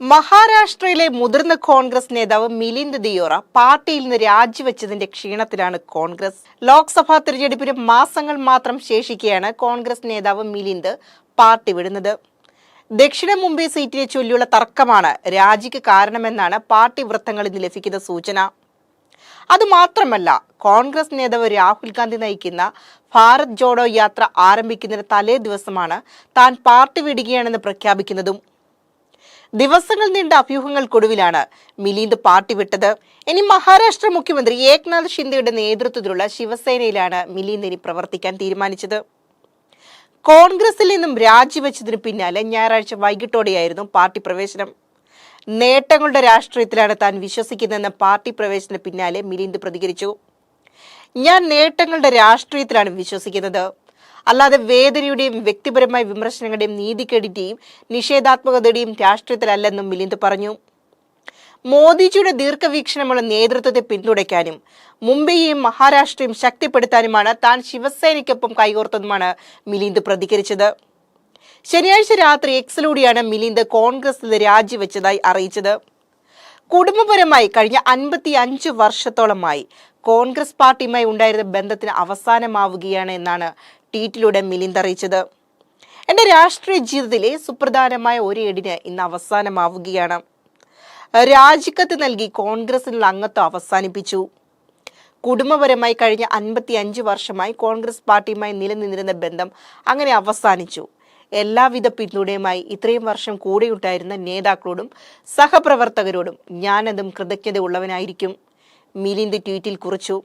മഹാരാഷ്ട്രയിലെ മുതിർന്ന കോൺഗ്രസ് നേതാവ് മിലിന്ദ് ദിയോറ പാർട്ടിയിൽ നിന്ന് രാജിവെച്ചതിന്റെ ക്ഷീണത്തിലാണ് കോൺഗ്രസ്. ലോക്സഭാ തിരഞ്ഞെടുപ്പിന് മാസങ്ങൾ മാത്രം ശേഷിക്കെയാണ് കോൺഗ്രസ് നേതാവ് മിലിന്ദ് പാർട്ടി വിടുന്നത്. ദക്ഷിണ മുംബൈ സീറ്റിനെ ചൊല്ലിയുള്ള തർക്കമാണ് രാജിക്ക് കാരണമെന്നാണ് പാർട്ടി വൃത്തങ്ങളിൽ നിന്ന് ലഭിക്കുന്ന സൂചന. അതുമാത്രമല്ല കോൺഗ്രസ് നേതാവ് രാഹുൽ ഗാന്ധി നയിക്കുന്ന ഭാരത് ജോഡോ യാത്ര ആരംഭിക്കുന്നതിന് തലേ ദിവസമാണ് താൻ പാർട്ടി വിടുകയാണെന്ന് പ്രഖ്യാപിക്കുന്നതും. ദിവസങ്ങൾ നീണ്ട അഭ്യൂഹങ്ങൾക്കൊടുവിലാണ് മിലിന്ദ് പാർട്ടി വിട്ടത്. ഇനി മഹാരാഷ്ട്ര മുഖ്യമന്ത്രി ഏക്നാഥ് ഷിൻഡെയുടെ നേതൃത്വത്തിലുള്ള ശിവസേനയിലാണ് മിലിന്ദ് ഇനി പ്രവർത്തിക്കാൻ തീരുമാനിച്ചത്. കോൺഗ്രസിൽ നിന്നും രാജിവെച്ചതിന് പിന്നാലെ ഞായറാഴ്ച വൈകിട്ടോടെയായിരുന്നു പാർട്ടി പ്രവേശനം. നേട്ടങ്ങളുടെ രാഷ്ട്രീയത്തിലാണ് താൻ വിശ്വസിക്കുന്നതെന്ന് പാർട്ടി പ്രവേശന പിന്നാലെ മിലിന്ദ് പ്രതികരിച്ചു. ഞാൻ നേട്ടങ്ങളുടെ രാഷ്ട്രീയത്തിലാണ് വിശ്വസിക്കുന്നത്. അല്ലാതെ വേദനയുടെയും വ്യക്തിപരമായ വിമർശനങ്ങളുടെയും നീതിക്കെടിന്റെയും നിഷേധാത്മകതയുടെയും രാഷ്ട്രീയത്തിലല്ലെന്നും മിലിന്ദ് പറഞ്ഞു. മോദിജിയുടെ ദീർഘവീക്ഷണമുള്ള നേതൃത്വത്തെ പിന്തുണയ്ക്കാനും മുംബൈയെയും മഹാരാഷ്ട്രയും ശക്തിപ്പെടുത്താനുമാണ് താൻ ശിവസേനയ്ക്കൊപ്പം കൈകോർത്തതുമാണ് മിലിന്ദ് പ്രതികരിച്ചത്. ശനിയാഴ്ച രാത്രി എക്സിലൂടെയാണ് മിലിന്ദ് കോൺഗ്രസിൽ നിന്ന് രാജിവെച്ചതായി അറിയിച്ചത്. കുടുംബപരമായി കഴിഞ്ഞ അൻപത്തി അഞ്ച് വർഷത്തോളമായി കോൺഗ്രസ് പാർട്ടിയുമായി ഉണ്ടായിരുന്ന ബന്ധത്തിന് അവസാനമാവുകയാണ് എന്നാണ് ട്വീറ്റിലൂടെ മിലിന്ദ് അറിയിച്ചത്. രാഷ്ട്രീയ ജീവിതത്തിലെ സുപ്രധാനമായ ഒരു ഏടിന് ഇന്ന് അവസാനമാവുകയാണ്. രാജിക്കത്ത് നൽകി കോൺഗ്രസിനുള്ള അംഗത്വം അവസാനിപ്പിച്ചു. കുടുംബപരമായി കഴിഞ്ഞ അൻപത്തി അഞ്ച് വർഷമായി കോൺഗ്രസ് പാർട്ടിയുമായി നിലനിന്നിരുന്ന ബന്ധം അങ്ങനെ അവസാനിച്ചു. എല്ലാവിധ പിന്തുണയുമായി ഇത്രയും വർഷം കൂടെയുണ്ടായിരുന്ന നേതാക്കളോടും സഹപ്രവർത്തകരോടും ഞാനതും കൃതജ്ഞത ഉള്ളവനായിരിക്കും മിലിന്ദ് ട്വീറ്റിൽ കുറിച്ചു.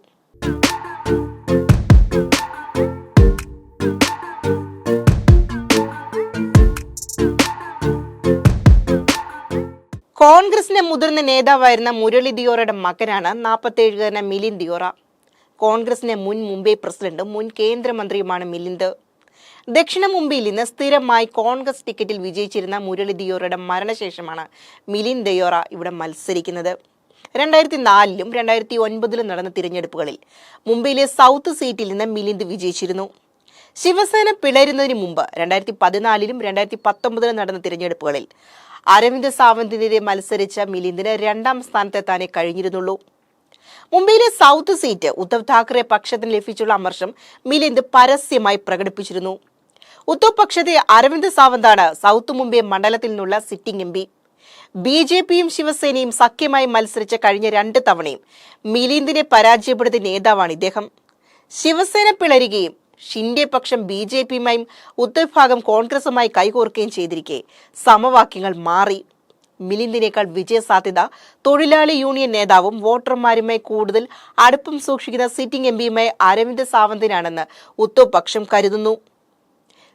കോൺഗ്രസിന്റെ മുതിർന്ന നേതാവായിരുന്ന മുരളി ദിയോറയുടെ മകനാണ് നാൽപ്പത്തേഴുകാരന മിലിൻ ദിയോറ. കോൺഗ്രസിന്റെ മുൻ മുംബൈ പ്രസിഡന്റും മുൻ കേന്ദ്രമന്ത്രിയുമാണ് മിലിന്ദ്. ദക്ഷിണ മുംബൈയിൽ നിന്ന് സ്ഥിരമായി കോൺഗ്രസ് ടിക്കറ്റിൽ വിജയിച്ചിരുന്ന മുരളി ദിയോറയുടെ മരണശേഷമാണ് മിലിൻ ദിയോറ ഇവിടെ മത്സരിക്കുന്നത്. രണ്ടായിരത്തി നാലിലും രണ്ടായിരത്തി ഒൻപതിലും നടന്ന തിരഞ്ഞെടുപ്പുകളിൽ മുംബൈയിലെ സൗത്ത് സീറ്റിൽ നിന്ന് മിലിന്ദ് വിജയിച്ചിരുന്നു. ശിവസേന പിളരുന്നതിന് മുമ്പ് രണ്ടായിരത്തി പതിനാലിലും രണ്ടായിരത്തി പത്തൊമ്പതിലും നടന്ന തിരഞ്ഞെടുപ്പുകളിൽ അരവിന്ദ് സാവന്തിനെതിരെ മത്സരിച്ച മിലിന്ദിന് രണ്ടാം സ്ഥാനത്തെത്താനേ കഴിഞ്ഞിരുന്നുള്ളൂ. മുംബൈയിലെ സൗത്ത് സീറ്റ് ഉദ്ധവ് താക്കറെ പക്ഷത്തിന് ലഭിച്ചുള്ള അമർഷം മിലിന്ദ് പരസ്യമായി പ്രകടിപ്പിച്ചിരുന്നു. ഉദ്ധവ് പക്ഷത്തെ അരവിന്ദ് സാവന്താണ് സൗത്ത് മുംബൈ മണ്ഡലത്തിൽ നിന്നുള്ള sitting M P. B J പിയും ശിവസേനയും സഖ്യമായി മത്സരിച്ച കഴിഞ്ഞ രണ്ട് തവണയും മിലിന്ദിനെ പരാജയപ്പെടുത്തിയ നേതാവാണ് ഇദ്ദേഹം. ശിവസേന പിളരുകയും ഷിൻഡെ പക്ഷം ബി ജെ പിയുമായും ഉത്തരഭാഗം കോൺഗ്രസുമായി കൈകോർക്കുകയും ചെയ്തിരിക്കെ. സമവാക്യങ്ങൾ മാറി. മിലിന്ദിനേക്കാൾ വിജയസാധ്യത. തൊഴിലാളി യൂണിയൻ നേതാവും വോട്ടർമാരുമായി കൂടുതൽ അടുപ്പം സൂക്ഷിക്കുന്ന സിറ്റിംഗ് എം പിയുമായി അരവിന്ദ് സാവന്തിനാണെന്ന് ഉദ്ധവ് പക്ഷം കരുതുന്നു.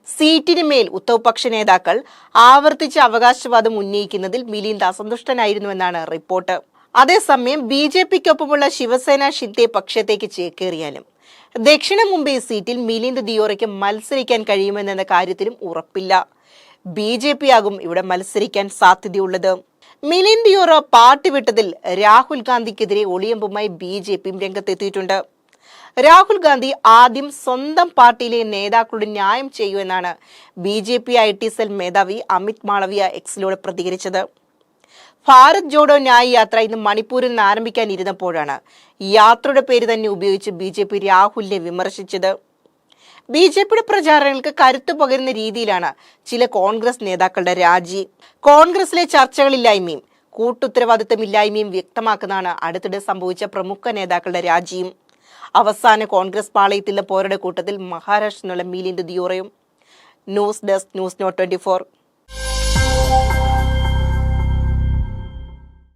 സീറ്റിന് മേൽ ഉത്തവ് പക്ഷ നേതാക്കൾ ആവർത്തിച്ച് അവകാശവാദം ഉന്നയിക്കുന്നതിൽ മിലിന്ദ് അസന്തുഷ്ടനായിരുന്നുവെന്നാണ് റിപ്പോർട്ട്. അതേസമയം ബി ജെ പിക്കൊപ്പമുള്ള ശിവസേന ഷിൻഡെ പക്ഷത്തേക്ക് ചേക്കേറിയാലും ദക്ഷിണ മുംബൈ സീറ്റിൽ മിലിന്ദ് ദിയോറയ്ക്ക് മത്സരിക്കാൻ കഴിയുമെന്ന കാര്യത്തിലും ഉറപ്പില്ല. ബി ജെ പി ആകും ഇവിടെ മത്സരിക്കാൻ സാധ്യതയുള്ളത്. മിലിന്ദ് ദിയോറ പാർട്ടി വിട്ടതിൽ രാഹുൽ ഗാന്ധിക്കെതിരെ ഒളിയമ്പുമായി ബി ജെ പിയും രംഗത്തെത്തിയിട്ടുണ്ട്. രാഹുൽ ഗാന്ധി ആദ്യം സ്വന്തം പാർട്ടിയിലെ നേതാക്കളുടെ ന്യായം ചെയ്യുമെന്നാണ് B J P I T cell മേധാവി അമിത് മാളവിയ എക്സിലൂടെ പ്രതികരിച്ചത്. ഭാരത് ജോഡോ ന്യായ് യാത്ര ഇന്ന് മണിപ്പൂരിൽ നിന്ന് ആരംഭിക്കാനിരുന്നപ്പോഴാണ് യാത്രയുടെ പേര് തന്നെ ഉപയോഗിച്ച് ബി ജെ പി രാഹുലിനെ വിമർശിച്ചത്. ബി ജെ പിയുടെ പ്രചാരണങ്ങൾക്ക് കരുത്തു പകരുന്ന രീതിയിലാണ് ചില കോൺഗ്രസ് നേതാക്കളുടെ രാജി. കോൺഗ്രസിലെ ചർച്ചകളില്ലായ്മയും കൂട്ടുത്തരവാദിത്തമില്ലായ്മയും വ്യക്തമാക്കുന്നതാണ് അടുത്തിടെ സംഭവിച്ച പ്രമുഖ നേതാക്കളുടെ രാജിയും. അവസാന കോൺഗ്രസ് പാളയത്തിലെ പോരുടെ കൂട്ടത്തിൽ മഹാരാഷ്ട്രയിലുള്ള Milind ദിയോറയും. News desk news note twenty